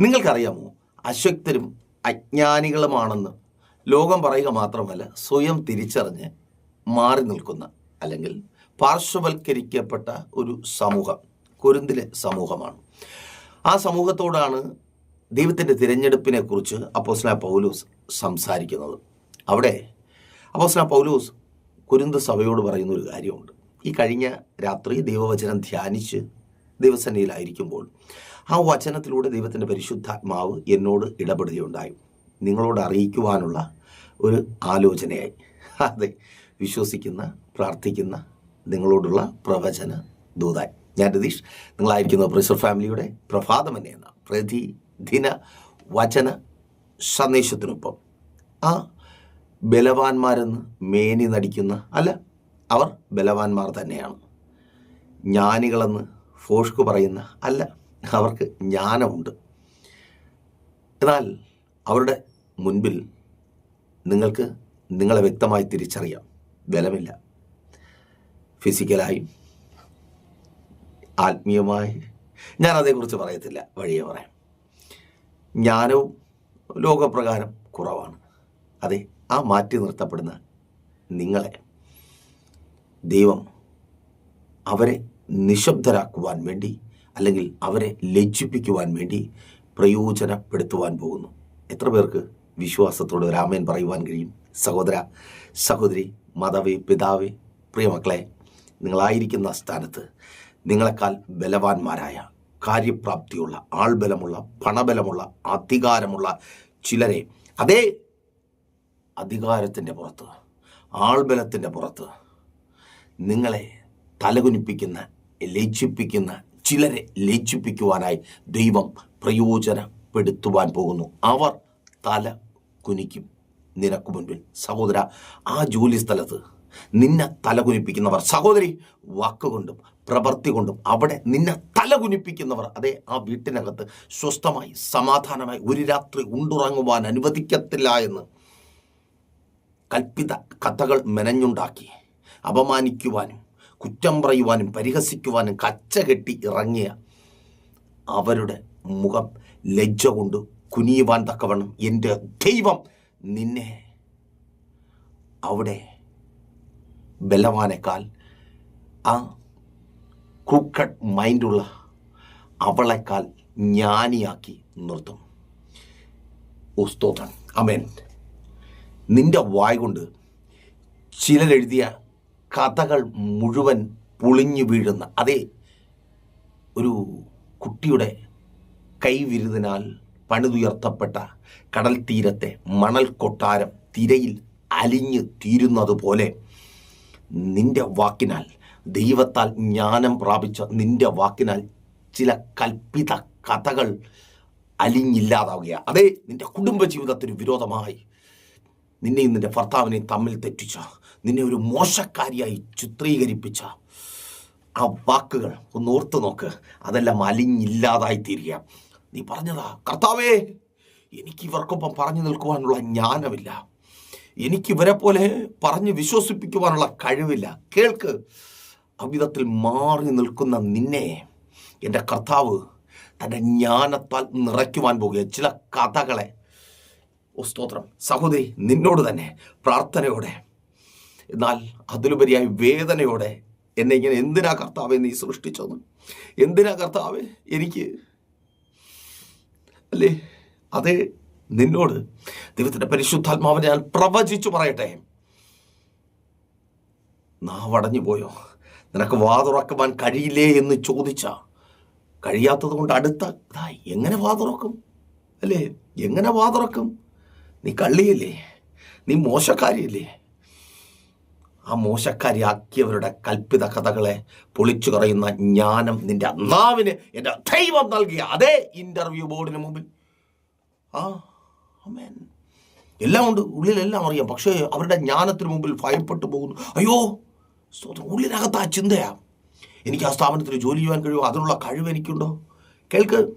നിങ്ങൾക്കറിയാമോ? അശക്തരും അജ്ഞാനികളുമാണെന്ന്. ലോകം പറയുക മാത്രമല്ല സ്വയം തിരിച്ചറിഞ്ഞ് മാറി നിൽക്കുന്ന അല്ലെങ്കിൽ പാർശ്വവൽക്കരിക്കപ്പെട്ട ഒരു സമൂഹം കുരുന്തിലെ സമൂഹമാണ്. ആ സമൂഹത്തോടാണ് ദൈവത്തിന്റെ തിരഞ്ഞെടുപ്പിനെ കുറിച്ച് അപ്പോസ്ല പൗലൂസ് സംസാരിക്കുന്നത്. അവിടെ അപ്പോസ്ല പൗലൂസ് കുരുന്ത് സഭയോട് പറയുന്ന ഒരു കാര്യമുണ്ട്. ഈ കഴിഞ്ഞ രാത്രി ദൈവവചനം ധ്യാനിച്ച് ദൈവസന്നിധിയിലായിരിക്കുമ്പോൾ ആ വചനത്തിലൂടെ ദൈവത്തിന്റെ പരിശുദ്ധാത്മാവ് എന്നോട് ഇടപെടുകയുണ്ടായി. നിങ്ങളോട് അറിയിക്കുവാനുള്ള ഒരു ആലോചനയായി. അതെ വിശ്വസിക്കുന്ന പ്രാർത്ഥിക്കുന്ന നിങ്ങളോടുള്ള പ്രവചന ദൂതായി. ഞാൻ രതീഷ് നിങ്ങളായിരിക്കുന്ന പ്രൊഫസർ ഫാമിലിയുടെ പ്രഭാതം എന്ന പ്രതിദിന വചന സന്ദേശത്തിനൊപ്പം ആ ബലവാന്മാരെന്ന് മേനി നടിക്കുന്ന അല്ല അവർ ബലവാന്മാർ തന്നെയാണ്. ജ്ഞാനികളെന്ന് ഫോഷ്ക്ക് പറയുന്ന അല്ല അവർക്ക് ജ്ഞാനമുണ്ട്. എന്നാൽ അവരുടെ മുൻപിൽ നിങ്ങൾക്ക് നിങ്ങളെ വ്യക്തമായി തിരിച്ചറിയാം. ബലമില്ല. ഫിസിക്കലായും ആത്മീയമായി ഞാൻ അതേക്കുറിച്ച് പറയത്തില്ല. വഴിയെ പറയാം. ജ്ഞാനവും ലോകപ്രകാരം കുറവാണ്. അതെ ആ മാറ്റി നിർത്തപ്പെടുന്ന നിങ്ങളെ ദൈവം അവരെ നിശബ്ദരാക്കുവാൻ വേണ്ടി അല്ലെങ്കിൽ അവരെ ലജ്ജിപ്പിക്കുവാൻ വേണ്ടി പ്രയോജനപ്പെടുത്തുവാൻ പോകുന്നു. എത്ര പേർക്ക് വിശ്വാസത്തോടെ രാമൻ പറയുവാൻ കഴിയും? സഹോദര സഹോദരി മാതാവേ പിതാവേ പ്രിയമക്കളെ നിങ്ങളായിരിക്കുന്ന സ്ഥാനത്ത് നിങ്ങളെക്കാൾ ബലവാന്മാരായ കാര്യപ്രാപ്തിയുള്ള ആൾബലമുള്ള പണബലമുള്ള അധികാരമുള്ള ചിലരെ അതേ അധികാരത്തിന്റെ പുറത്ത് ആൾബലത്തിന്റെ പുറത്ത് നിങ്ങളെ തലകുനിപ്പിക്കുന്ന ലജ്ജിപ്പിക്കുന്ന ചിലരെ ലജ്ജിപ്പിക്കുവാനായി ദൈവം പ്രയോജനപ്പെടുത്തുവാൻ പോകുന്നു. അവർ തല കുനിക്കും. നിനക്ക് മുൻപിൽ സഹോദര ആ ജോലി സ്ഥലത്ത് നിന്നെ തലകുനിപ്പിക്കുന്നവർ സഹോദരി വാക്കുകൊണ്ടും പ്രവൃത്തി കൊണ്ടും അവിടെ നിന്നെ തലകുനിപ്പിക്കുന്നവർ അതെ ആ വീട്ടിനകത്ത് സ്വസ്ഥമായി സമാധാനമായി ഒരു രാത്രി ഉണ്ടുറങ്ങുവാൻ അനുവദിക്കത്തില്ല എന്ന് കൽപ്പിത കഥകൾ മെനഞ്ഞുണ്ടാക്കി അപമാനിക്കുവാനും കുറ്റം പറയുവാനും പരിഹസിക്കുവാനും കച്ച കെട്ടി ഇറങ്ങിയ അവരുടെ മുഖം ലജ്ജ കൊണ്ട് കുനിയുവാൻ തക്കവണ്ണം എന്റെ ദൈവം നിന്നെ അവിടെ ബലവാനേക്കാൾ ആ ക്രൂക്കഡ് മൈൻഡുള്ള അവളെക്കാൾ ജ്ഞാനിയാക്കി നിർത്തും. ഉസ്തോത്രം സ്തോത്രം. അമേൻ നിന്റെ വായ കൊണ്ട് ചിലരെഴുതിയ കഥകൾ മുഴുവൻ പൊളിഞ്ഞു വീഴുന്ന അതേ ഒരു കുട്ടിയുടെ കൈവിരുതിനാൽ പണിതുയർത്തപ്പെട്ട കടൽ തീരത്തെ മണൽ കൊട്ടാരം തിരയിൽ അലിഞ്ഞു തീരുന്നതുപോലെ നിന്റെ വാക്കിനാൽ ദൈവത്താൽ ജ്ഞാനം പ്രാപിച്ച നിന്റെ വാക്കിനാൽ ചില കൽപ്പിത കഥകൾ അലിഞ്ഞില്ലാതാവുകയാണ് അതേ നിന്റെ കുടുംബജീവിതത്തിന് വിരോധമായി നിന്നെയും നിന്റെ ഭർത്താവിനെയും തമ്മിൽ തെറ്റിച്ച നിന്നെ ഒരു മോശക്കാരിയായി ചിത്രീകരിപ്പിച്ച ആ വാക്കുകൾ ഒന്ന് ഓർത്തു നോക്ക്. അതെല്ലാം അലിഞ്ഞില്ലാതായി തീരുക നീ പറഞ്ഞതാ കർത്താവേ എനിക്ക് ഇവർക്കൊപ്പം പറഞ്ഞു നിൽക്കുവാനുള്ള ജ്ഞാനമില്ല. എനിക്ക് ഇവരെ പോലെ പറഞ്ഞ് വിശ്വസിപ്പിക്കുവാനുള്ള കഴിവില്ല. കേൾക്ക് അവിധത്തിൽ മാറി നിൽക്കുന്ന നിന്നെ എന്റെ കർത്താവ് തന്റെ ജ്ഞാനത്താൽ നിറയ്ക്കുവാൻ പോകുക ചില കഥകളെ സ്തോത്രം സഹോദരി നിന്നോട് തന്നെ പ്രാർത്ഥനയോടെ എന്നാൽ അതിലുപരിയായി വേദനയോടെ എന്നെ ഇങ്ങനെ എന്തിനാ കർത്താവെ നീ സൃഷ്ടിച്ചെന്ന് എന്തിനാ കർത്താവെ എനിക്ക്? അല്ലേ? അതെ നിന്നോട് ദൈവത്തിന്റെ പരിശുദ്ധാത്മാവിനെ ഞാൻ പ്രവചിച്ചു പറയട്ടെ. നാവടഞ്ഞു പോയോ? നിനക്ക് വാതുറക്കുവാൻ കഴിയില്ലേ എന്ന് ചോദിച്ച? കഴിയാത്തത് കൊണ്ട് അടുത്ത എങ്ങനെ വാതുറക്കും? അല്ലേ? എങ്ങനെ വാതുറക്കും? നീ കള്ളിയല്ലേ? നീ മോശക്കാരിയല്ലേ? ആ മോശക്കാരിയാക്കിയവരുടെ കൽപ്പിത കഥകളെ പൊളിച്ചു കളയുന്ന ജ്ഞാനം നിന്റെ അന്നാവിന് എന്റെ ദൈവം നൽകിയ അതേ ഇന്റർവ്യൂ ബോർഡിന് മുമ്പിൽ. ആ എല്ലാം ഉണ്ട്. ഉള്ളിലെല്ലാം അറിയാം. പക്ഷേ അവരുടെ ജ്ഞാനത്തിന് മുമ്പിൽ ഭയപ്പെട്ടു പോകുന്നു. അയ്യോ ഉള്ളിനകത്ത് ആ ചിന്തയാ. എനിക്ക് ആ സ്ഥാപനത്തിൽ ജോലി ചെയ്യാൻ കഴിയുമോ? അതിനുള്ള കഴിവ് എനിക്കുണ്ടോ? കേൾക്ക്.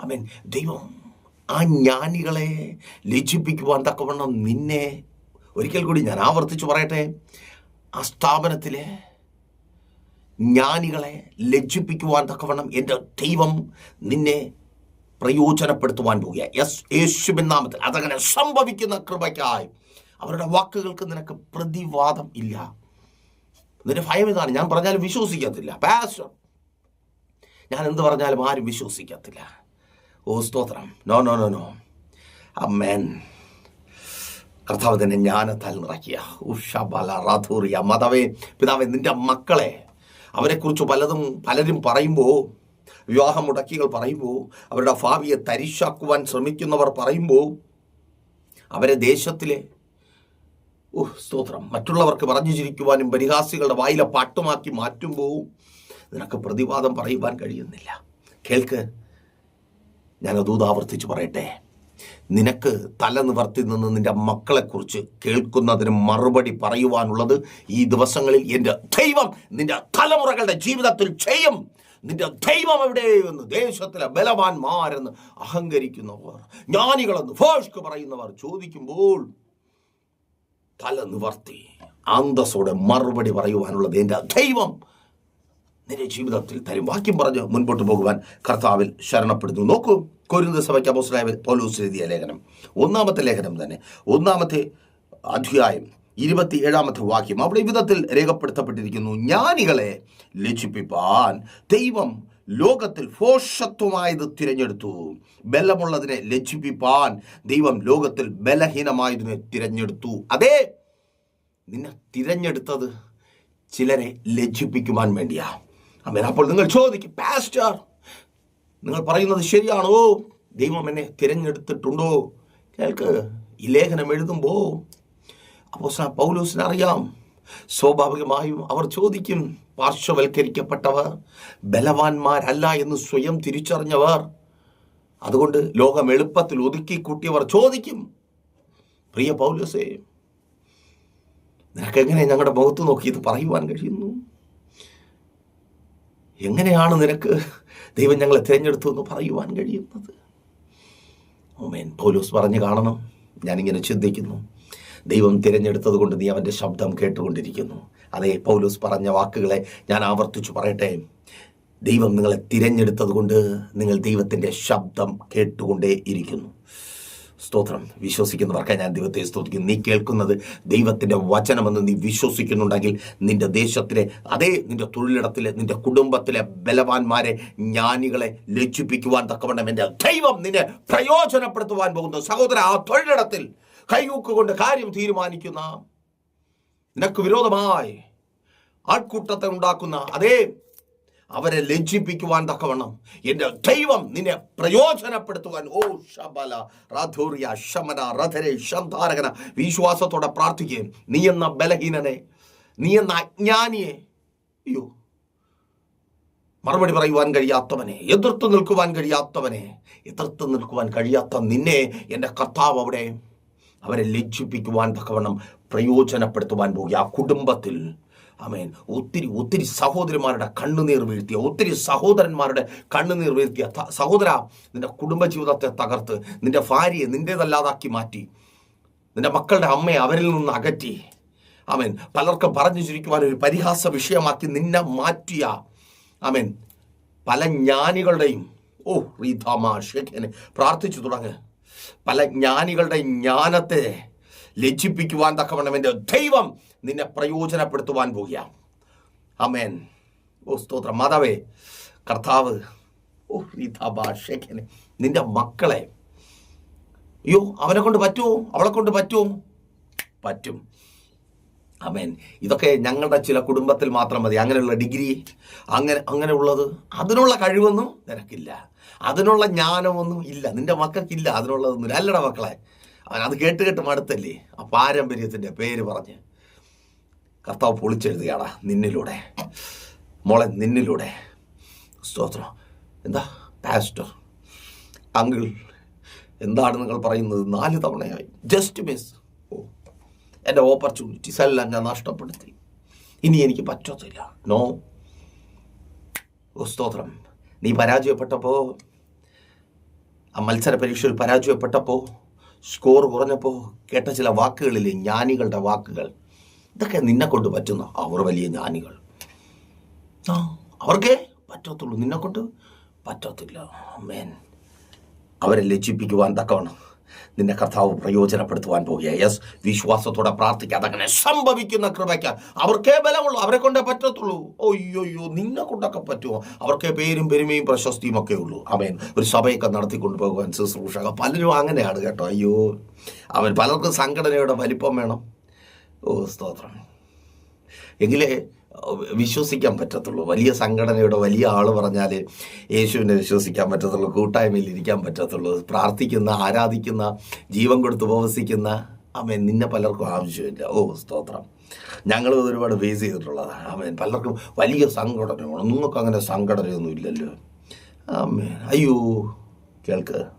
അമേൻ ദൈവം ആ ജ്ഞാനികളെ ലജ്ജിപ്പിക്കുവാൻ തക്കവണ്ണം നിന്നെ ഒരിക്കൽ കൂടി ഞാൻ ആവർത്തിച്ചു പറയട്ടെ. ആ സ്ഥാപനത്തിലെ ജ്ഞാനികളെ ലജ്ജിപ്പിക്കുവാൻ തക്കവണ്ണം എന്റെ ദൈവം നിന്നെ പ്രയോജനപ്പെടുത്തുവാൻ പോകുക യെസ് യേശുവിൻ നാമത്തിൽ. അതങ്ങനെ സംഭവിക്കുന്ന കൃപയ്ക്കായി. അവരുടെ വാക്കുകൾക്ക് നിനക്ക് പ്രതിവാദം ഇല്ല. നിന്റെ ഭയം ഇതാണ്. ഞാൻ പറഞ്ഞാലും വിശ്വസിക്കത്തില്ല. പാസ്റ്റർ ഞാൻ എന്ത് പറഞ്ഞാലും ആരും വിശ്വസിക്കത്തില്ല. ഓ സ്തോത്രം. നോ നോ നോ നോ അമ്മേൻ കർത്താവ് തന്നെ ജ്ഞാനത്താൽ നിറയ്ക്കുക. ഉഷ ഉഷബല റാധൂറിയ മതവേ പിതാവേ നിന്റെ മക്കളെ അവരെക്കുറിച്ച് പലതും പലരും പറയുമ്പോൾ വിവാഹം മുടക്കികൾ പറയുമ്പോൾ അവരുടെ ഭാവിയെ തരിശാക്കുവാൻ ശ്രമിക്കുന്നവർ പറയുമ്പോൾ അവരെ ദേശത്തിലെ ഓ സ്തോത്രം. മറ്റുള്ളവർക്ക് പറഞ്ഞു ചിരിക്കുവാനും പരിഹാസികളുടെ വായിലെ പാട്ടുമാക്കി മാറ്റുമ്പോൾ നിനക്ക് പ്രതിവാദം പറയുവാൻ കഴിയുന്നില്ല. കേൾക്ക്. ഞാൻ ദൂതാവർത്തിച്ച് പറയട്ടെ. നിനക്ക് തല നിവർത്തി നിന്ന് നിന്റെ മക്കളെക്കുറിച്ച് കേൾക്കുന്നതിന് മറുപടി പറയുവാനുള്ളത് ഈ ദിവസങ്ങളിൽ എന്റെ ദൈവം നിന്റെ തലമുറകളുടെ ജീവിതത്തിൽ ചെയ്യും. നിന്റെ ദൈവം എവിടെയെന്ന് ദേശത്തിലെ ബലവാന്മാരെന്ന് അഹങ്കരിക്കുന്നവർ ജ്ഞാനികളെന്ന് ഫോഷ്ക്ക് പറയുന്നവർ ചോദിക്കുമ്പോൾ തല നിവർത്തി അന്തസ്സോടെ മറുപടി പറയുവാനുള്ളത് എന്റെ ദൈവം നിന്റെ ജീവിതത്തിൽ തരും. വാക്യം പറഞ്ഞ് മുൻപോട്ട് പോകുവാൻ കർത്താവിൽ ശരണപ്പെടുന്നു. നോക്കൂ. കൊരിന്ത സഭയ്ക്ക് അപ്പോസ്റ്റലായ പൗലോസ് എഴുതിയ ലേഖനം. ഒന്നാമത്തെ ലേഖനം തന്നെ ഒന്നാമത്തെ അധ്യായം ഇരുപത്തി ഏഴാമത്തെ വാക്യം. അവിടെ വിധത്തിൽ രേഖപ്പെടുത്തപ്പെട്ടിരിക്കുന്നു ജ്ഞാനികളെ ലജ്ജിപ്പിപ്പാൻ ദൈവം ലോകത്തിൽ ഫോഷത്വമായത് തിരഞ്ഞെടുത്തു. ബലമുള്ളതിനെ ലജ്ജിപ്പിപ്പാൻ ദൈവം ലോകത്തിൽ ബലഹീനമായതിനെ തിരഞ്ഞെടുത്തു. അതെ നിന്നെ തിരഞ്ഞെടുത്തത് ചിലരെ ലജ്ജിപ്പിക്കുവാൻ വേണ്ടിയാ. അമ്മേൻ അപ്പോൾ നിങ്ങൾ ചോദിക്കും പാസ്റ്റർ നിങ്ങൾ പറയുന്നത് ശരിയാണോ? ദൈവം എന്നെ തിരഞ്ഞെടുത്തിട്ടുണ്ടോ? കേൾക്ക് ഈ ലേഖനം എഴുതുമ്പോൾ അപ്പോൾ പൗലൂസിന് അറിയാം സ്വാഭാവികമായും അവർ ചോദിക്കും പാർശ്വവൽക്കരിക്കപ്പെട്ടവർ ബലവാന്മാരല്ല എന്ന് സ്വയം തിരിച്ചറിഞ്ഞവർ അതുകൊണ്ട് ലോകം എളുപ്പത്തിൽ ഒതുക്കി കൂട്ടിയവർ ചോദിക്കും പ്രിയ പൗലൂസേ നിനക്കെങ്ങനെ ഞങ്ങളുടെ മുഖത്ത് നോക്കി ഇത് പറയുവാൻ കഴിയുന്നു? എങ്ങനെയാണ് നിനക്ക് ദൈവം ഞങ്ങളെ തിരഞ്ഞെടുത്തു എന്ന് പറയുവാൻ കഴിയുന്നത്. ഓമേൻ പൗലോസ് പറഞ്ഞു കാണണം. ഞാനിങ്ങനെ ചിന്തിക്കുന്നു. ദൈവം തിരഞ്ഞെടുത്തത് കൊണ്ട് നീ അവന്റെ ശബ്ദം കേട്ടുകൊണ്ടിരിക്കുന്നു. അതേ പൗലൂസ് പറഞ്ഞ വാക്കുകളെ ഞാൻ ആവർത്തിച്ചു പറയട്ടെ. ദൈവം നിങ്ങളെ തിരഞ്ഞെടുത്തത് കൊണ്ട് നിങ്ങൾ ദൈവത്തിന്റെ ശബ്ദം കേട്ടുകൊണ്ടേ ഇരിക്കുന്നു സ്തോത്രം. വിശ്വസിക്കുന്നവർക്ക് ഞാൻ ദൈവത്തെ സ്തോത്രിക്കുന്നു നീ കേൾക്കുന്നത് ദൈവത്തിന്റെ വചനമെന്ന് നീ വിശ്വസിക്കുന്നുണ്ടെങ്കിൽ നിന്റെ ദേശത്തിലെ അതേ നിന്റെ തൊഴിലിടത്തിലെ നിന്റെ കുടുംബത്തിലെ ബലവാന്മാരെ ജ്ഞാനികളെ ലജ്ജിപ്പിക്കുവാൻ തക്കവണ്ണം എന്റെ ദൈവം നിന്നെ പ്രയോജനപ്പെടുത്തുവാൻ പോകുന്നു. സഹോദര ആ തൊഴിലിടത്തിൽ കൈകൂക്കുകൊണ്ട് കാര്യം തീരുമാനിക്കുന്ന നിനക്ക് വിരോധമായി ആൾക്കൂട്ടത്തെ ഉണ്ടാക്കുന്ന അതേ അവരെ ലജ്ജിപ്പിക്കുവാൻ തക്കവണ്ണം എന്റെ ദൈവം നിന്നെ പ്രയോജനപ്പെടുത്തുവാൻ. ഓ ശബല റാധൂറിയ ശമന റഥരെ ശന്താരകന വിശ്വാസത്തോടെ പ്രാർത്ഥിക്കുകയും നീ എന്ന ബലഹീനനെ നീ എന്ന അജ്ഞാനിയെ അയ്യോ മറുപടി പറയുവാൻ കഴിയാത്തവനെ എതിർത്ത് നിൽക്കുവാൻ കഴിയാത്തവനെ എതിർത്ത് നിൽക്കുവാൻ കഴിയാത്ത നിന്നെ എന്റെ കർത്താവ് അവിടെ അവരെ ലജ്ജിപ്പിക്കുവാൻ തക്കവണ്ണം പ്രയോജനപ്പെടുത്തുവാൻ പോകുക ആ കുടുംബത്തിൽ അമേൻ ഒത്തിരി ഒത്തിരി സഹോദരിമാരുടെ കണ്ണുനീർ വീഴ്ത്തിയ ഒത്തിരി സഹോദരന്മാരുടെ കണ്ണുനീർ വീഴ്ത്തിയ സഹോദര നിന്റെ കുടുംബജീവിതത്തെ തകർത്ത് നിന്റെ ഭാര്യയെ നിന്റേതല്ലാതാക്കി മാറ്റി നിന്റെ മക്കളുടെ അമ്മയെ അവരിൽ നിന്ന് അകറ്റി. ആമേൻ. പലർക്കും പറഞ്ഞു ചിരിക്കുവാൻ ഒരു പരിഹാസ വിഷയമാക്കി നിന്നെ മാറ്റിയ ആമേൻ. പല ജ്ഞാനികളുടെയും ഓ റീതാമാ പ്രാർത്ഥിച്ചു തുടങ്ങ്. പല ജ്ഞാനികളുടെ ജ്ഞാനത്തെ ലജ്ജിപ്പിക്കുവാൻ തക്കവണ്ണം എന്റെ ദൈവം നിന്നെ പ്രയോജനപ്പെടുത്തുവാൻ പോകുക അമേൻ ഓ സ്തോത്രം. മാതാവേ കർത്താവ് ഓ ഷേഖനെ നിന്റെ മക്കളെ. അയ്യോ അവനെ കൊണ്ട് പറ്റുമോ? അവളെ കൊണ്ട് പറ്റുമോ? പറ്റും. അമേൻ ഇതൊക്കെ ഞങ്ങളുടെ ചില കുടുംബത്തിൽ മാത്രം മതി. അങ്ങനെയുള്ള ഡിഗ്രി അങ്ങനെ അങ്ങനെയുള്ളത് അതിനുള്ള കഴിവൊന്നും നിനക്കില്ല. അതിനുള്ള ജ്ഞാനമൊന്നും ഇല്ല. നിന്റെ മക്കൾക്കില്ല അതിനുള്ളതൊന്നും അല്ലട മക്കളെ. അത് കേട്ട് കേട്ട് മടുത്തല്ലേ? ആ പാരമ്പര്യത്തിന്റെ പേര് പറഞ്ഞ്. കർത്താവ് പൊളിച്ചെഴുതുകയാടാ നിന്നിലൂടെ. മോളെ നിന്നിലൂടെ. സ്തോത്രം. എന്താ? പാസ്റ്റർ അങ്കിൾ എന്താണ് നിങ്ങൾ പറയുന്നത് നാല് തവണയായി. ജസ്റ്റ് മിസ് ഓ എന്റെ ഓപ്പർച്യൂണിറ്റീസ് എല്ലാം ഞാൻ നഷ്ടപ്പെടുത്തി. ഇനി എനിക്ക് പറ്റത്തില്ല. നോ സ്തോത്രം. നീ പരാജയപ്പെട്ടപ്പോൾ ആ മത്സര പരീക്ഷയിൽ പരാജയപ്പെട്ടപ്പോൾ സ്കോർ കുറഞ്ഞപ്പോൾ കേട്ട ചില വാക്കുകളിലെ ജ്ഞാനികളുടെ വാക്കുകൾ. ഇതൊക്കെ നിന്നെ കൊണ്ട് പറ്റുന്ന അവർ വലിയ ജ്ഞാനികൾ. ആ അവർക്കേ പറ്റത്തുള്ളൂ. നിന്നെ കൊണ്ട് പറ്റത്തില്ല. മേൻ അവരെ ലജ്ജിപ്പിക്കുവാൻ തക്കവണ്ണം നിന്നെ കർത്താവ് പ്രയോജനപ്പെടുത്തുവാൻ പോകുക യെസ് വിശ്വാസത്തോടെ പ്രാർത്ഥിക്കുക അതങ്ങനെ സംഭവിക്കുന്ന കൃപയ്ക്ക് അവർക്കേ ബലമുള്ളൂ. അവരെ കൊണ്ടേ പറ്റത്തുള്ളൂ. ഒയ്യോയ്യോ നിന്നെ കൊണ്ടൊക്കെ പറ്റുമോ? അവർക്കേ പേരും പെരുമയും പ്രശസ്തിയും ഒക്കെ ഉള്ളൂ. അവൻ ഒരു സഭയൊക്കെ നടത്തിക്കൊണ്ട് പോകുവാൻ ശുശ്രൂഷക പലരും അങ്ങനെയാണ് കേട്ടോ. അയ്യോ അവൻ പലർക്കും സംഘടനയുടെ വലിപ്പം വേണം. ഓ സ്തോത്രം. എങ്കിലേ വിശ്വസിക്കാൻ പറ്റത്തുള്ളൂ. വലിയ സംഘടനയുടെ വലിയ ആൾ പറഞ്ഞാൽ യേശുവിനെ വിശ്വസിക്കാൻ പറ്റത്തുള്ളൂ കൂട്ടായ്മയിൽ ഇരിക്കാൻ പറ്റത്തുള്ളൂ പ്രാർത്ഥിക്കുന്ന ആരാധിക്കുന്ന ജീവൻ കൊടുത്ത് ഉപവസിക്കുന്ന. അമ്മ നിന്നെ പലർക്കും ആവശ്യമില്ല. ഓ സ്തോത്രം. ഞങ്ങൾ ഒരുപാട് ഫേസ് ചെയ്തിട്ടുള്ളതാണ്. അമ്മേൻ പലർക്കും വലിയ സംഘടനയാണ് നിങ്ങൾക്ക് അങ്ങനെ സംഘടനയൊന്നും ഇല്ലല്ലോ ആമേൻ. അയ്യോ കേൾക്ക്.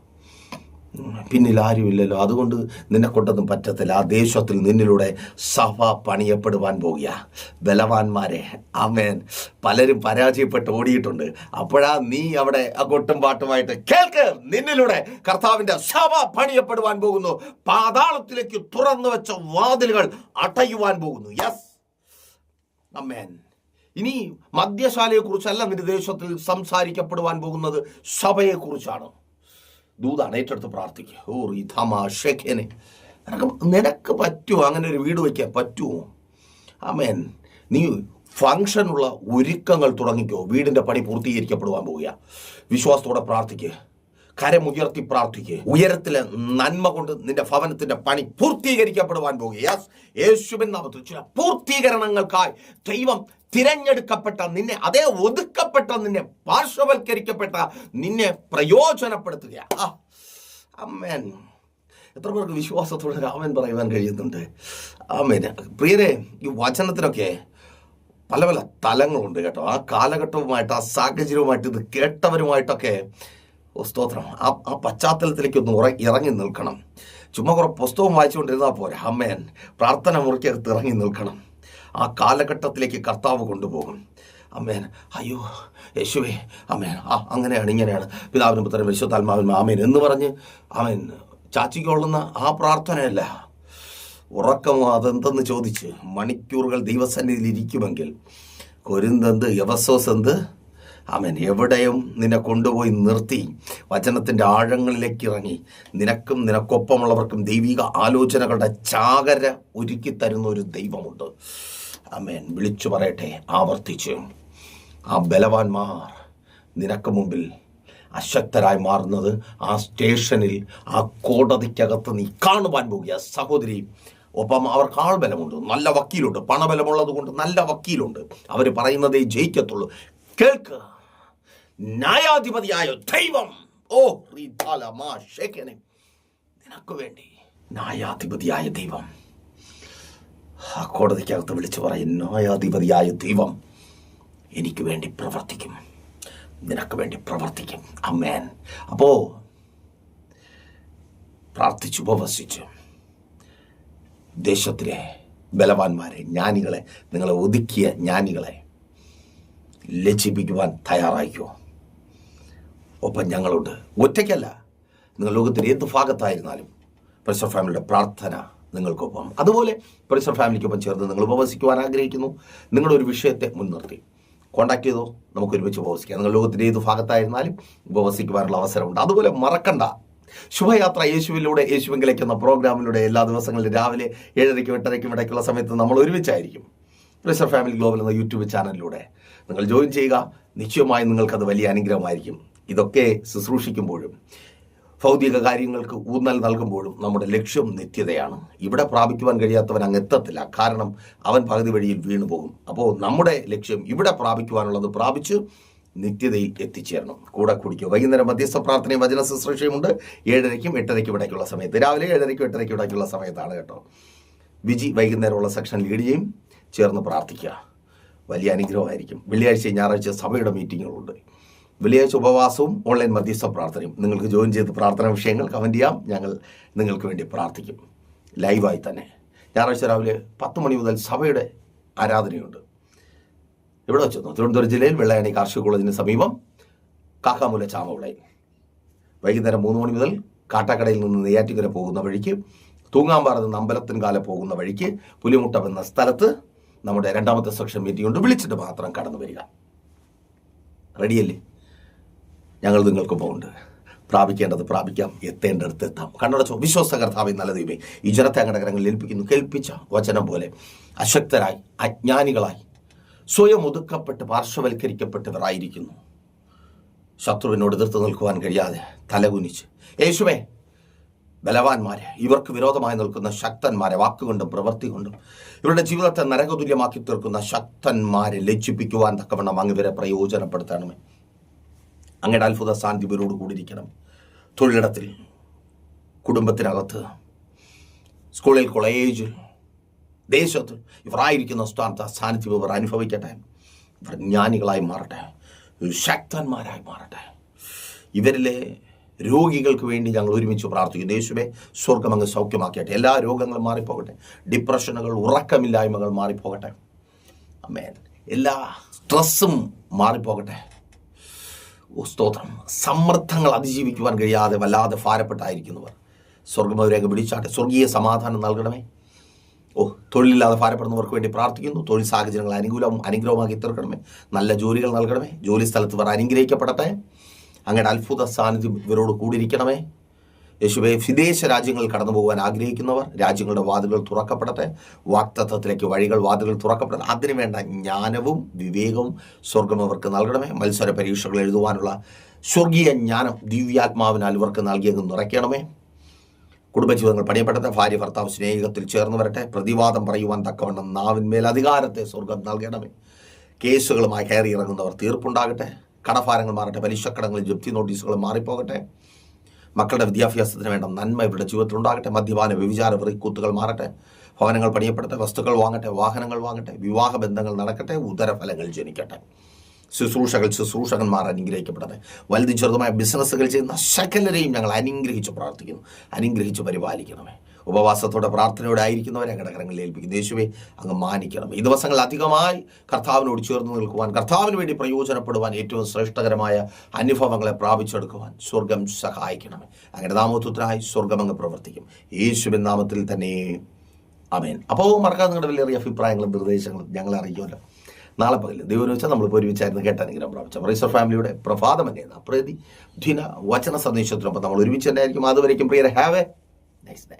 പിന്നിൽ ആരുമില്ലല്ലോ. അതുകൊണ്ട് നിന്നെ കൊണ്ടൊന്നും പറ്റത്തില്ല. ആ ദേശത്തിൽ നിന്നിലൂടെ സഭ പണിയപ്പെടുവാൻ പോകുക ബലവാന്മാരെ അമേൻ പലരും പരാജയപ്പെട്ട് ഓടിയിട്ടുണ്ട്. അപ്പോഴാ നീ അവിടെ ആ കൊട്ടും പാട്ടുമായിട്ട് കേൾക്ക്. നിന്നിലൂടെ കർത്താവിന്റെ സഭ പണിയപ്പെടുവാൻ പോകുന്നു. പാതാളത്തിലേക്ക് തുറന്നു വെച്ച വാതിലുകൾ അടയുവാൻ പോകുന്നു. യെസ് അമേൻ ഇനി മദ്യശാലയെക്കുറിച്ചല്ല നിന്റെ ദേശത്തിൽ സംസാരിക്കപ്പെടുവാൻ പോകുന്നത്. സഭയെ കുറിച്ചാണ് ദൂതാണ് ഏറ്റെടുത്ത് പ്രാർത്ഥിക്കുക ഓ ഈ ഷെഖേനെ. നിനക്ക് നിനക്ക് പറ്റുമോ അങ്ങനെ ഒരു വീട് വയ്ക്കാൻ പറ്റുമോ ആമേൻ. നീ ഫങ്ഷനുള്ള ഒരുക്കങ്ങൾ തുടങ്ങിക്കോ. വീടിന്റെ പണി പൂർത്തീകരിക്കപ്പെടുവാൻ പോവുക വിശ്വാസത്തോടെ പ്രാർത്ഥിക്കുക കരമുയർത്തി പ്രാർത്ഥിക്കുക ഉയരത്തിലെ നന്മ കൊണ്ട് നിന്റെ ഭവനത്തിന്റെ പണി പൂർത്തീകരിക്കപ്പെടുവാൻ പോകുക യേശുവിൻ നാമത്തിൽ ചില പൂർത്തീകരണങ്ങൾക്കായി ദൈവം തിരഞ്ഞെടുക്കപ്പെട്ട നിന്നെ അതേ ഒതുക്കപ്പെട്ട നിന്നെ പാർശ്വവൽക്കരിക്കപ്പെട്ട നിന്നെ പ്രയോജനപ്പെടുത്തുക അമ്മേൻ എത്ര പേർക്ക് വിശ്വാസത്തോടെ രാമൻ പറയുവാൻ കഴിയുന്നുണ്ട്? ആമേൻ. പ്രിയരെ ഈ വചനത്തിനൊക്കെ പല പല തലങ്ങളുണ്ട് കേട്ടോ. ആ കാലഘട്ടവുമായിട്ട് ആ സാഹചര്യവുമായിട്ട് ഇത് കേട്ടവരുമായിട്ടൊക്കെ സ്തോത്രം. ആ ആ പശ്ചാത്തലത്തിലേക്ക് ഒന്ന് ഉറ ഇറങ്ങി നിൽക്കണം. ചുമ്മാ കുറെ പുസ്തകം വായിച്ചുകൊണ്ടിരുന്നാൽ പോരാ. അമ്മേൻ പ്രാർത്ഥന മുറിക്കകത്ത് ഇറങ്ങി നിൽക്കണം. ആ കാലഘട്ടത്തിലേക്ക് കർത്താവ് കൊണ്ടുപോകും. അമ്മേൻ അയ്യോ യേശുവേ അമ്മേൻ ആ അങ്ങനെയാണ് ഇങ്ങനെയാണ്. പിതാവിനും പുത്രനും പരിശുദ്ധാത്മാവിനും ആമേൻ എന്ന് പറഞ്ഞ് ആമേൻ ചാച്ചിക്കൊള്ളുന്ന ആ പ്രാർത്ഥനയല്ല. ഉറക്കമോ അതെന്തെന്ന് ചോദിച്ച് മണിക്കൂറുകൾ ദൈവസന്നിധിയിൽ ഇരിക്കുമെങ്കിൽ കൊരിന്തെന്ത് യവസോസ് എന്ത്? അവൻ എവിടെയും നിന്നെ കൊണ്ടുപോയി നിർത്തി വചനത്തിന്റെ ആഴങ്ങളിലേക്ക് ഇറങ്ങി നിനക്കും നിനക്കൊപ്പമുള്ളവർക്കും ദൈവിക ആലോചനകളുടെ ചാകര ഒരുക്കി തരുന്ന ഒരു ദൈവമുണ്ട്. അമേൻ. വിളിച്ചു പറയട്ടെ ആവർത്തിച്ച്. ആ ബലവാന്മാർ നിനക്ക് മുമ്പിൽ അശക്തരായി മാറുന്നത് ആ സ്റ്റേഷനിൽ ആ കോടതിക്കകത്ത് നീ കാണുവാൻ പോകുക. സഹോദരി ഒപ്പം അവർക്ക് ആൾബലമുണ്ട്. നല്ല വക്കീലുണ്ട്. പണബലമുള്ളത് കൊണ്ട് നല്ല വക്കീലുണ്ട്. അവർ പറയുന്നതേ ജയിക്കത്തുള്ളൂ. കേൾക്ക്. ന്യായാധിപതിയായ ദൈവം. ഓ നിനക്ക് വേണ്ടി ന്യായാധിപതിയായ ദൈവം. ആ കോടതിക്കകത്ത് വിളിച്ചു പറയും ന്യായാധിപതിയായ ദൈവം എനിക്ക് വേണ്ടി പ്രവർത്തിക്കും. നിനക്ക് വേണ്ടി പ്രവർത്തിക്കും. അമ്മേൻ അപ്പോ പ്രാർത്ഥിച്ചു ഉപവസിച്ചു. ദേശത്തിലെ ബലവാന്മാരെ ജ്ഞാനികളെ നിങ്ങളെ ഒതുക്കിയ ജ്ഞാനികളെ ലജ്ജിപ്പിക്കുവാൻ തയ്യാറായിക്കോ? ഒപ്പം ഞങ്ങളുണ്ട്. ഒറ്റയ്ക്കല്ല നിങ്ങൾ ലോകത്തിന്റെ ഏത് ഭാഗത്തായിരുന്നാലും പ്രശ്ന ഫാമിലിയുടെ പ്രാർത്ഥന നിങ്ങൾക്കൊപ്പം. അതുപോലെ പരിസർ ഫാമിലിക്കൊപ്പം ചേർന്ന് നിങ്ങൾ ഉപവസിക്കുവാൻ ആഗ്രഹിക്കുന്നു. നിങ്ങളുടെ ഒരു വിഷയത്തെ മുൻനിർത്തി. കോൺടാക്ട് ചെയ്തോ നമുക്ക് ഒരുമിച്ച് ഉപവസിക്കാം. നിങ്ങൾ ലോകത്തിന്റെ ഏത് ഭാഗത്തായിരുന്നാലും ഉപവസിക്കുവാനുള്ള അവസരമുണ്ട്. അതുപോലെ മറക്കണ്ട. ശുഭയാത്ര യേശുവിലൂടെ യേശുവെങ്കിലേക്ക് എന്ന പ്രോഗ്രാമിലൂടെ എല്ലാ ദിവസങ്ങളിലും രാവിലെ ഏഴരയ്ക്കും എട്ടരയ്ക്കും ഇടയ്ക്കുള്ള സമയത്ത് നമ്മൾ ഒരുമിച്ചായിരിക്കും. പ്ലസർ ഫാമിലി ഗ്ലോബൽ എന്ന യൂട്യൂബ് ചാനലിലൂടെ നിങ്ങൾ ജോയിൻ ചെയ്യുക. നിശ്ചയമായും നിങ്ങൾക്കത് വലിയ അനുഗ്രഹമായിരിക്കും. ഇതൊക്കെ ശുശ്രൂഷിക്കുമ്പോഴും ഭൗതിക കാര്യങ്ങൾക്ക് ഊന്നൽ നൽകുമ്പോഴും നമ്മുടെ ലക്ഷ്യം നിത്യതയാണ്. ഇവിടെ പ്രാപിക്കുവാൻ കഴിയാത്തവൻ അങ്ങ് എത്തത്തില്ല. കാരണം അവൻ പകുതി വഴിയിൽ വീണു പോകും. അപ്പോൾ നമ്മുടെ ലക്ഷ്യം ഇവിടെ പ്രാപിക്കുവാനുള്ളത് പ്രാപിച്ച് നിത്യതയിൽ എത്തിച്ചേരണം. കൂടെ കുടിക്കുക വൈകുന്നേരം മധ്യസ്ഥ പ്രാർത്ഥനയും വചന ശുശ്രൂഷയുമുണ്ട് ഏഴരയ്ക്കും എട്ടരയ്ക്കും ഇടയ്ക്കുള്ള സമയത്ത്. രാവിലെ ഏഴരയ്ക്കും എട്ടരയ്ക്കും ഇടയ്ക്കുള്ള സമയത്താണ് കേട്ടോ. വിജി വൈകുന്നേരമുള്ള സെക്ഷൻ ലീഡ് ചെയ്യും. ചേർന്ന് പ്രാർത്ഥിക്കുക. വലിയ അനുഗ്രഹമായിരിക്കും. വെള്ളിയാഴ്ച ഞായറാഴ്ച സഭയുടെ മീറ്റിങ്ങുകളുണ്ട്. വെള്ളിയാഴ്ച ഉപവാസവും ഓൺലൈൻ മധ്യസ്ഥ പ്രാർത്ഥനയും. നിങ്ങൾക്ക് ജോയിൻ ചെയ്ത് പ്രാർത്ഥനാ വിഷയങ്ങൾ കമന്റ് ചെയ്യാം. ഞങ്ങൾ നിങ്ങൾക്ക് വേണ്ടി പ്രാർത്ഥിക്കും. ലൈവായി തന്നെ. ഞായറാഴ്ച രാവിലെ പത്ത് മണി മുതൽ സഭയുടെ ആരാധനയുണ്ട്. ഇവിടെ വെച്ചു? തിരുവനന്തപുരം ജില്ലയിൽ വെള്ളയാണി കാർഷിക കോളേജിന് സമീപം കാക്കാമൂല ചാമവിളയിൽ വൈകുന്നേരം മൂന്ന് മണി മുതൽ കാട്ടാക്കടയിൽ നിന്ന് നെയ്യാറ്റിക്കര പോകുന്ന വഴിക്ക് തൂങ്ങാമ്പാറ നിന്ന് അമ്പലത്തിൻകാല പോകുന്ന വഴിക്ക് പുലിമുട്ടം എന്ന സ്ഥലത്ത് നമ്മുടെ രണ്ടാമത്തെ സെക്ഷൻ മീറ്റിംഗ് ഉണ്ട്. വിളിച്ചിട്ട് മാത്രം കടന്നു വരിക റെഡിയല്ലേ ഞങ്ങൾ നിങ്ങൾക്കൊപ്പം ഉണ്ട് പ്രാപിക്കേണ്ടത് പ്രാപിക്കാം എത്തേണ്ടടുത്ത് എത്താം. കണ്ണടച്ചോ വിശ്വാസ കർത്താവ് നല്ല ദൈവമേ ഈ ജനത്തെ അങ്ങടെ കരങ്ങളിൽ ഏൽപ്പിക്കുന്നു. കേൾപ്പിച്ച വചനം പോലെ അശക്തരായി അജ്ഞാനികളായി സ്വയം ഒതുക്കപ്പെട്ട് പാർശ്വവൽക്കരിക്കപ്പെട്ടവരായിരിക്കുന്നു. ശത്രുവിനോട് എതിർത്ത് നിൽക്കുവാൻ കഴിയാതെ തലകുനിച്ച്. യേശുവേ ബലവാന്മാരെ ഇവർക്ക് വിരോധമായി നിൽക്കുന്ന ശക്തന്മാരെ വാക്കുകൊണ്ടും പ്രവൃത്തി കൊണ്ടും ഇവരുടെ ജീവിതത്തെ നരകതുല്യമാക്കി തീർക്കുന്ന ശക്തന്മാരെ ലജ്ജിപ്പിക്കുവാൻ തക്കവണ്ണം അങ്ങ് ഇവരെ പ്രയോജനപ്പെടുത്തണമേ. അങ്ങയുടെ അത്ഭുത ഇവരോട് കൂടിയിരിക്കണം. തൊഴിലിടത്തിൽ കുടുംബത്തിനകത്ത് സ്കൂളിൽ കോളേജിൽ ദേശത്ത് ഇവരായിരിക്കുന്ന സ്ഥാനത്ത് ആ സാന്നിധ്യം ഇവർ അനുഭവിക്കട്ടെ. ഇവർ ജ്ഞാനികളായി മാറട്ടെ. ശക്തന്മാരായി മാറട്ടെ. ഇവരിലെ രോഗികൾക്ക് വേണ്ടി ഞങ്ങൾ ഒരുമിച്ച് പ്രാർത്ഥിക്കും യേശുവെ സ്വർഗം അങ്ങ് സൗഖ്യമാക്കിയട്ടെ. എല്ലാ രോഗങ്ങളും മാറിപ്പോകട്ടെ. ഡിപ്രഷനുകൾ ഉറക്കമില്ലായ്മകൾ മാറിപ്പോകട്ടെ. അമ്മേൻ എല്ലാ സ്ട്രെസ്സും മാറിപ്പോകട്ടെ. സ്തോത്രം. സമ്മർദ്ദങ്ങൾ അതിജീവിക്കുവാൻ കഴിയാതെ വല്ലാതെ ഭാരപ്പെട്ടായിരിക്കുന്നവർ. സ്വർഗം അവരെയൊക്കെ പിടിച്ചാട്ടെ സ്വർഗീയ സമാധാനം നൽകണമേ. ഓ തൊഴിലില്ലാതെ ഭാരപ്പെടുന്നവർക്ക് വേണ്ടി പ്രാർത്ഥിക്കുന്നു. തൊഴിൽ സാഹചര്യങ്ങൾ അനുകൂലവും അനുഗ്രഹമാക്കി തീർക്കണമേ. നല്ല ജോലികൾ നൽകണമേ. ജോലി സ്ഥലത്ത് അവർ അനുഗ്രഹിക്കപ്പെടട്ടെ. അങ്ങയുടെ അത്ഭുത സാന്നിധ്യം ഇവരോട് കൂടിയിരിക്കണമേ. യേശുവെ വിദേശ രാജ്യങ്ങൾ കടന്നു പോകാൻ ആഗ്രഹിക്കുന്നവർ രാജ്യങ്ങളുടെ വാതിലുകൾ തുറക്കപ്പെടട്ടെ വാക്തത്വത്തിലേക്ക് വഴികൾ വാതിലുകൾ തുറക്കപ്പെടട്ടെ അതിനുവേണ്ട ജ്ഞാനവും വിവേകവും സ്വർഗം അവർക്ക് നൽകണമേ. മത്സര പരീക്ഷകൾ എഴുതുവാനുള്ള സ്വർഗീയ ജ്ഞാനം ദിവ്യാത്മാവിനാൽ ഇവർക്ക് നൽകിയെന്ന് നിറയ്ക്കണമേ. കുടുംബജീവിതങ്ങൾ പണിയപ്പെടട്ടെ ഭാര്യ ഭർത്താവ് സ്നേഹത്തിൽ ചേർന്ന് വരട്ടെ പ്രതിവാദം പറയുവാൻ തക്കവണ്ണം നാവിന്മേൽ അധികാരത്തെ സ്വർഗം നൽകണമേ. കേസുകളുമായി കയറി ഇറങ്ങുന്നവർ തീർപ്പുണ്ടാകട്ടെ കടഭാരങ്ങൾ മാറട്ടെ പലിശക്കടങ്ങളിൽ ജപ്തി നോട്ടീസുകൾ മാറിപ്പോകട്ടെ മക്കളുടെ വിദ്യാഭ്യാസത്തിന് വേണ്ട നന്മ ഇവരുടെ ജീവിതത്തിൽ ഉണ്ടാകട്ടെ. മദ്യപാന വ്യഭിചാര വെറിക്കൂത്തുകൾ മാറട്ടെ. ഭവനങ്ങൾ പണിയപ്പെടട്ടെ വസ്തുക്കൾ വാങ്ങട്ടെ വാഹനങ്ങൾ വാങ്ങട്ടെ വിവാഹ ബന്ധങ്ങൾ നടക്കട്ടെ ഉദരഫലങ്ങൾ ജനിക്കട്ടെ. ശുശ്രൂഷകൾ ശുശ്രൂഷകന്മാർ അനുഗ്രഹിക്കപ്പെടട്ടെ. വലുതും ചെറുതുമായ ബിസിനസ്സുകൾ ചെയ്യുന്ന സകലരെയും ഞങ്ങൾ അനുഗ്രഹിച്ച് പ്രാർത്ഥിക്കുന്നു. അനുഗ്രഹിച്ച് പരിപാലിക്കണമേ. ഉപവാസത്തോടെ പ്രാർത്ഥനയോടെ ആയിരിക്കുന്നവരെ ഘടകങ്ങളിൽ ഏൽപ്പിക്കുന്നു യേശുവെ അങ്ങ് മാനിക്കണം. ഈ ദിവസങ്ങൾ അധികമായി കർത്താവിനോട് ചേർന്ന് നിൽക്കുവാൻ കർത്താവിന് വേണ്ടി പ്രയോജനപ്പെടുവാൻ ഏറ്റവും ശ്രേഷ്ഠകരമായ അനുഭവങ്ങളെ പ്രാപിച്ചെടുക്കുവാൻ സ്വർഗം സഹായിക്കണമേ. അങ്ങനെ നാമത്വത്തിനായി സ്വർഗം അങ്ങ് പ്രവർത്തിക്കും. യേശുവിൻ നാമത്തിൽ തന്നെ. അമേൻ അപ്പോൾ മറക്കാതെ നിങ്ങളുടെ വലിയ അഭിപ്രായങ്ങളും നിർദ്ദേശങ്ങളും ഞങ്ങളെ അറിയിക്കുമല്ലോ. നാളെ പകൽ ദൈവം വെച്ചാൽ നമ്മൾ ഒരുമിച്ചായിരുന്നു കേട്ട അനുഗ്രഹം പ്രാപിച്ച റൈസർ ഫാമിലിയുടെ പ്രഭാതം തന്നെയാണ് പ്രതി ധിന വചന സന്ദേശത്തിനൊപ്പം നമ്മൾ ഒരുമിച്ച് തന്നെ ആയിരിക്കും അതുവരേക്കും പ്രിയരെ have a nice day